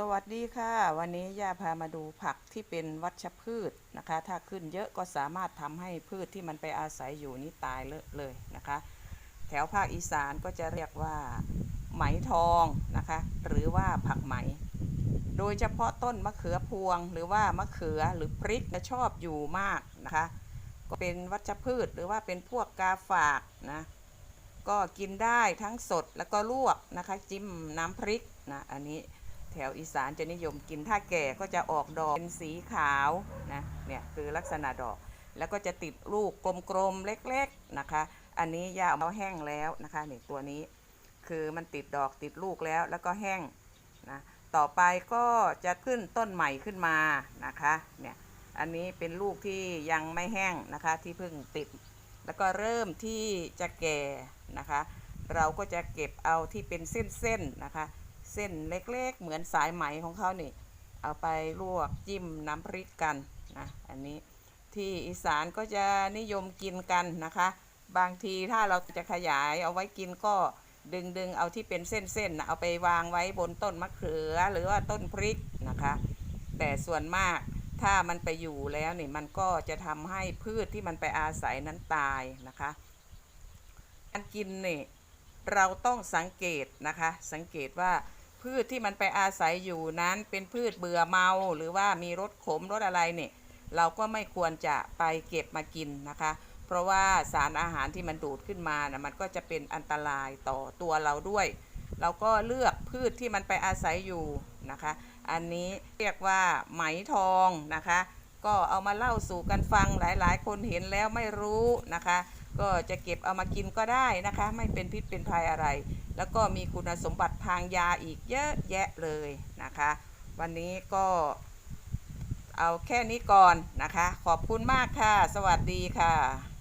สวัสดีค่ะ วันนี้ย่าพามาดูผักที่เป็นวัชพืชนะคะ ถ้าขึ้นเยอะก็สามารถทำให้พืชที่มันไปอาศัยอยู่นี้ตายเลอะเลยนะคะ แถวภาคอีสานก็จะเรียกว่าไหมทองนะคะ หรือว่าผักไหม โดยเฉพาะต้นมะเขือพวง หรือว่ามะเขือหรือพริกจะชอบอยู่มากนะคะ ก็เป็นวัชพืชหรือว่าเป็นพวกกาฝากนะก็กินได้ทั้งสดแล้วก็ลวกนะคะ จิ้มน้ำพริกนะอันนี้ ถวอีสานจะนิยมกินถ้าแก่ก็จะออกดอกเป็นสีขาวนะเนี่ยคือลักษณะดอก แล้วก็จะติดลูกกลมๆเล็กๆนะคะ อันนี้ยาเอาแห้งแล้วนะคะนี่ตัวนี้คือมันติดดอกติดลูกแล้วแล้วก็แห้งนะต่อไปก็จะขึ้นต้นใหม่ขึ้นมานะคะเนี่ยอันนี้เป็นลูกที่ยังไม่แห้งนะคะที่เพิ่งติด แล้วก็เริ่มที่จะแก่นะคะ เราก็จะเก็บเอาที่เป็นเส้นๆนะคะ เส้นเล็กๆ เหมือนสายไหมของเขานี่ เอาไปลวกจิ้มน้ำพริกกันนะอันนี้ที่อีสานก็จะนิยมกินกันนะคะ บางทีถ้าเราจะขยายเอาไว้กินก็ดึงดึงเอาที่เป็นเส้นๆนะเอาไปวางไว้บนต้นมะเขือหรือว่าต้นพริกนะคะ แต่ส่วนมากถ้ามันไปอยู่แล้วนี่มันก็จะทำให้พืชที่มันไปอาศัยนั้นตายนะคะการกินนี่เราต้องสังเกตนะคะ สังเกตว่า พืชที่มันไปอาศัยอยู่นั้นเป็นพืชเบื่อเมาหรือว่ามีรสขมรสอะไรเนี่ยเราก็ไม่ควรจะไปเก็บมากินนะคะ เพราะว่าสารอาหารที่มันดูดขึ้นมานะมันก็จะเป็นอันตรายต่อตัวเราด้วย เราก็เลือกพืชที่มันไปอาศัยอยู่นะคะ อันนี้เรียกว่าไหมทองนะคะ ก็เอามาเล่าสู่กันฟังหลายๆ คนเห็นแล้วไม่รู้นะคะ ก็จะเก็บเอามากินก็ได้นะคะ ไม่เป็นพิษเป็นภัยอะไร แล้วก็มีคุณสมบัติทางยาอีกเยอะแยะเลยนะคะ วันนี้ก็เอาแค่นี้ก่อนนะคะ ขอบคุณมากค่ะ สวัสดีค่ะ